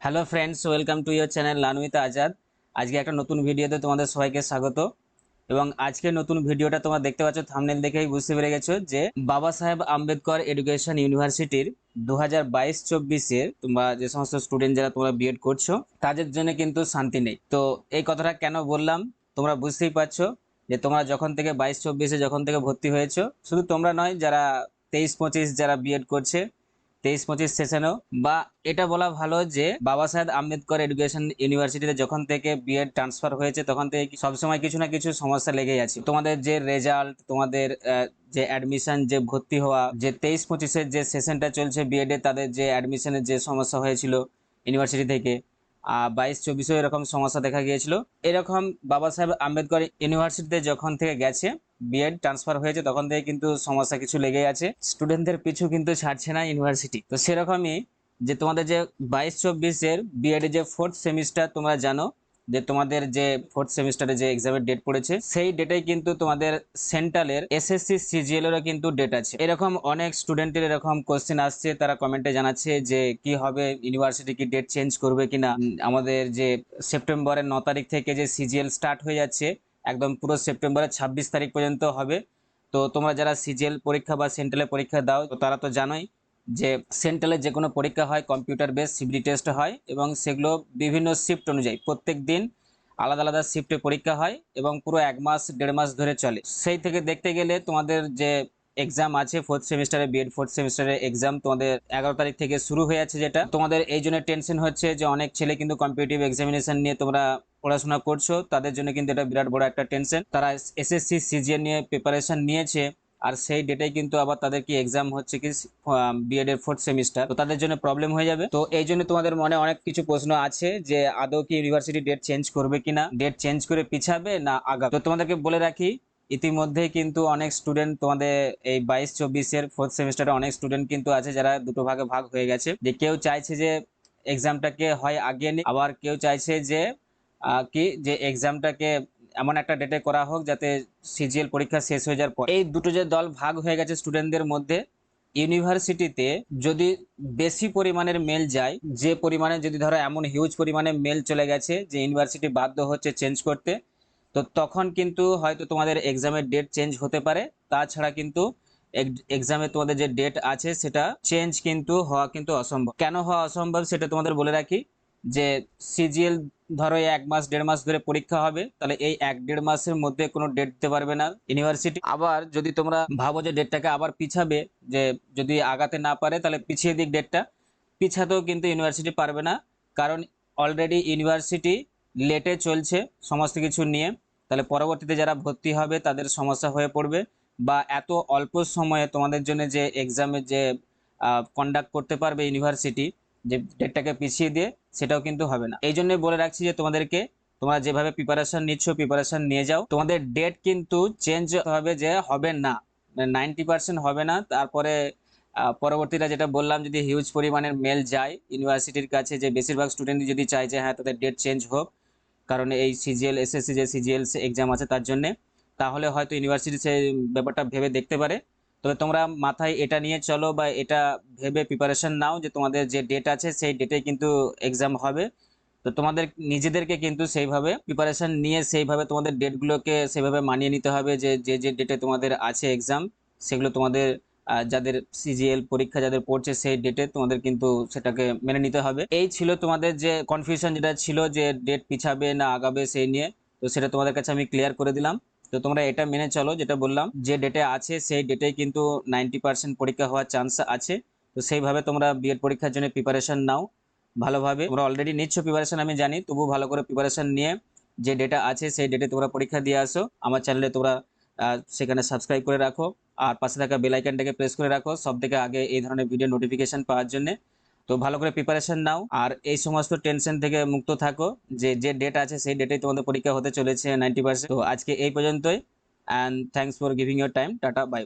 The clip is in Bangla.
Hello friends welcome to your channel লানুইতা Azad আজকে একটা নতুন ভিডিওতে তোমাদের সবাইকে স্বাগত। এবং আজকে নতুন ভিডিওটা তোমরা দেখতে পাচ্ছ থামনেল দেখেই বুঝতে পেরে গেছো যে বাবা সাহেব আম্বেদকর এডুকেশন ইউনিভার্সিটির দু হাজার বাইশ চব্বিশের তোমরা যে সমস্ত স্টুডেন্ট যারা তোমরা বিএড করছ, তাদের জন্য কিন্তু শান্তি নেই। তো এই কথাটা কেন বললাম, তোমরা বুঝতেই পারছ যে তোমরা যখন থেকে বাইশ চব্বিশে যখন থেকে ভর্তি হয়েছো, শুধু তোমরা নয়, যারা তেইশ পঁচিশ যারা বিএড করছে তেইশ পঁচিশ সেশনেও বা এটা বলা ভালো যে বাবা সাহেব আম্বেদকর এডুকেশন ইউনিভার্সিটিতে যখন থেকে বিএড ট্রান্সফার হয়েছে, তখন থেকে সবসময় কিছু না কিছু সমস্যা লেগেই আছে। তোমাদের যে রেজাল্ট তোমাদের যে অ্যাডমিশন যে ভর্তি হওয়া, যে তেইশ পঁচিশের যে সেশনটা চলছে বিএড তাদের যে অ্যাডমিশনের যে সমস্যা হয়েছিল ইউনিভার্সিটি থেকে আর বাইশ চব্বিশেও এরকম সমস্যা দেখা গিয়েছিল। এরকম বাবা সাহেব আম্বেদকর ইউনিভার্সিটিতে যখন থেকে গেছে বিএড ট্রান্সফার হয়েছে, তখন থেকে কিন্তু সমস্যা কিছু লেগেই আছে। স্টুডেন্টদের পিছু কিন্তু ছাড়ছে না ইউনিভার্সিটি তো সেরকমই যে তোমাদের যে বাইশ চব্বিশের বিএড যে ফোর্থ সেমিস্টার তোমরা জানো যে তোমাদের যে ফোর্থ সেমিস্টারে যে এক্সামের ডেট পড়েছে, সেই ডেটেই কিন্তু তোমাদের সেন্ট্রালের এসএসসি সিজিএল এরও কিন্তু ডেট আছে। এরকম অনেক স্টুডেন্টের এরকম কোশ্চেন আসছে, তারা কমেন্টে জানাচ্ছে যে কি হবে ইউনিভার্সিটি কি ডেট চেঞ্জ করবে কিনা। আমাদের যে সেপ্টেম্বরের ন তারিখ থেকে যে সিজিএল স্টার্ট হয়ে যাচ্ছে একদম পুরো সেপ্টেম্বরের ছাব্বিশ তারিখ পর্যন্ত হবে। তো তোমরা যারা সিজিএল পরীক্ষা বা সেন্ট্রালের পরীক্ষা দাও, তো তারা তো জানোই যে সেন্ট্রালে যে কোনো পরীক্ষা হয় কম্পিউটার বেস সিবিলি টেস্ট হয় এবং সেগুলো বিভিন্ন শিফট অনুযায়ী প্রত্যেক দিন আলাদা আলাদা শিফটে পরীক্ষা হয় এবং পুরো এক মাস, দেড় মাস ধরে চলে। সেই থেকে দেখতে গেলে তোমাদের যে এক্সাম আছে ফোর্থ সেমিস্টারে বিএড ফোর্থ সেমিস্টারের এক্সাম তোমাদের এগারো তারিখ থেকে শুরু হয়ে যাচ্ছে যেটা। তোমাদের এই জন্য টেনশন হচ্ছে যে অনেক ছেলে কিন্তু কম্পিটিটিভ এক্সামিনেশন নিয়ে তোমরা পড়াশোনা করছ, তাদের জন্য কিন্তু এটা বিরাট বড় একটা টেনশন তারা এসএসসি সিজিএল নিয়ে প্রিপারেশন নিয়েছে, আর সেই ডেটেই কিন্তু আবার তাদের কি এক্সাম হচ্ছে কি বিএড এর ফোর্থ সেমিস্টার তো তাদের জন্য প্রবলেম হয়ে যাবে। তো এই জন্য তোমাদের মনে অনেক কিছু প্রশ্ন আছে যে আদৌ কি ইউনিভার্সিটি ডেট চেঞ্জ করবে কিনা? ডেট চেঞ্জ করে পিছাবে না আগাবে? তো তোমাদেরকে বলে রাখি ইতিমধ্যেই কিন্তু অনেক স্টুডেন্ট তোমাদের এই বাইশ, চব্বিশের ফোর্থ সেমিস্টারে অনেক স্টুডেন্ট কিন্তু আছে যারা দুটো ভাগে ভাগ হয়ে গেছে। যে কেউ চাইছে যে এক্সামটাকে হয় আগিয়ে নিক আবার কেউ চাইছে যে কি, যে এক্সামটাকে এমন একটা ডেটে করা হোক যাতে সিজিএল পরীক্ষা শেষ হয়ে যাওয়ার পর। এই দুটো যে দল ভাগ হয়ে গেছে স্টুডেন্টদের মধ্যে ইউনিভার্সিটিতে যদি বেশি পরিমাণের মেল যায়, যে পরিমাণে যদি ধরো এমন হিউজ পরিমাণে মেল চলে গেছে যে ইউনিভার্সিটি বাধ্য হচ্ছে চেঞ্জ করতে তো তখন কিন্তু হয়তো তোমাদের এক্সামের ডেট চেঞ্জ হতে পারে। তাছাড়া কিন্তু এক্সামে তোমাদের যে ডেট আছে সেটা চেঞ্জ কিন্তু হওয়া কিন্তু অসম্ভব। কেন হওয়া অসম্ভব সেটা তোমাদের বলে রাখি যে সিজিএল ধরো এক মাস, দেড় মাস ধরে পরীক্ষা হবে, তাহলে এই এক, দেড় মাসের মধ্যে কোনো ডেট দিতে পারবে না ইউনিভার্সিটি আবার যদি তোমরা ভাবো যে ডেটটাকে আবার পিছাবে, যে যদি আগাতে না পারে, তাহলে পিছিয়ে দিক ডেটটা পিছাতেও কিন্তু ইউনিভার্সিটি পারবে না। কারণ অলরেডি ইউনিভার্সিটি লেটে চলছে, সমস্ত কিছু নিয়ে। তাহলে পরবর্তীতে যারা ভর্তি হবে, তাদের সমস্যা হয়ে পড়বে। বা এত অল্প সময়ে তোমাদের জন্য যে এক্সামের যে কন্ডাক্ট করতে পারবে ইউনিভার্সিটি যে ডেটটাকে পিছিয়ে দিয়ে, সেটাও কিন্তু হবে না। এই জন্যই বলে রাখছি যে তোমাদেরকে, তোমরা যেভাবে প্রিপারেশন নিচ্ছ প্রিপারেশন নিয়ে যাও। তোমাদের ডেট কিন্তু চেঞ্জ হবে যে হবে না। নাইনটি পার্সেন্ট হবে না। তারপরে পরবর্তীটা যেটা বললাম, যদি হিউজ পরিমাণের মেল যায় ইউনিভার্সিটির কাছে যে বেশিরভাগ স্টুডেন্ট যদি চায় যে হ্যাঁ তাদের ডেট চেঞ্জ হোক কারণ এই সিজিএল এসএসসি যে সিজিএল এক্সাম আছে তার জন্য, তাহলে হয়তো ইউনিভার্সিটি সেই ব্যাপারটা ভেবে দেখতে পারে। তবে তোমরা মাথায় এটা নিয়ে চলো বা এটা ভেবে প্রিপারেশন নাও যে তোমাদের যে ডেট আছে সেই ডেটে কিন্তু এক্সাম হবে। তো তোমাদের নিজেদেরকে কিন্তু সেইভাবে প্রিপারেশন নিয়ে সেইভাবে তোমাদের ডেটগুলোকে সেইভাবে মানিয়ে নিতে হবে যে যে যে ডেটে তোমাদের আছে এক্সাম সেগুলো তোমাদের যাদের সিজিএল পরীক্ষা যাদের পড়ছে সেই ডেটে তোমাদের কিন্তু সেটাকে মেনে নিতে হবে। এই ছিল তোমাদের যে কনফিউশন যেটা ছিল যে ডেট পিছাবে না আগাবে সেই নিয়ে, তো সেটা তোমাদের কাছে আমি ক্লিয়ার করে দিলাম। তো তোমরা এটা মেনে চলো, যেটা বললাম, যে ডেটে আছে সেই ডেটে কিন্তু নাইনটি পার্সেন্ট পরীক্ষা হওয়ার চান্স আছে। তো সেইভাবে তোমরা বিএড পরীক্ষার জন্য প্রিপারেশন নাও ভালোভাবে। তোমরা অলরেডি নিচ্ছ প্রিপারেশন আমি জানি তবু ভালো করে প্রিপারেশন নিয়ে যে ডেটা আছে সেই ডেটে তোমরা পরীক্ষা দিয়ে আসো। আমার চ্যানেলে তোমরা সেখানে সাবস্ক্রাইব করে রাখো। আর পাশে থাকা বেলাইকানটাকে প্রেস করে রাখো সব থেকে আগে এই ধরনের ভিডিও নোটিফিকেশন পাওয়ার জন্য। তো ভালো করে প্রিপারেশন নাও। আর এই সমস্ত টেনশন থেকে মুক্ত থাকো যে যে ডেট আছে সেই ডেটেই তোমাদের পরীক্ষা হতে চলেছে নাইনটি পার্সেন্ট তো আজকে এই পর্যন্তই। And thanks for giving your time tata bye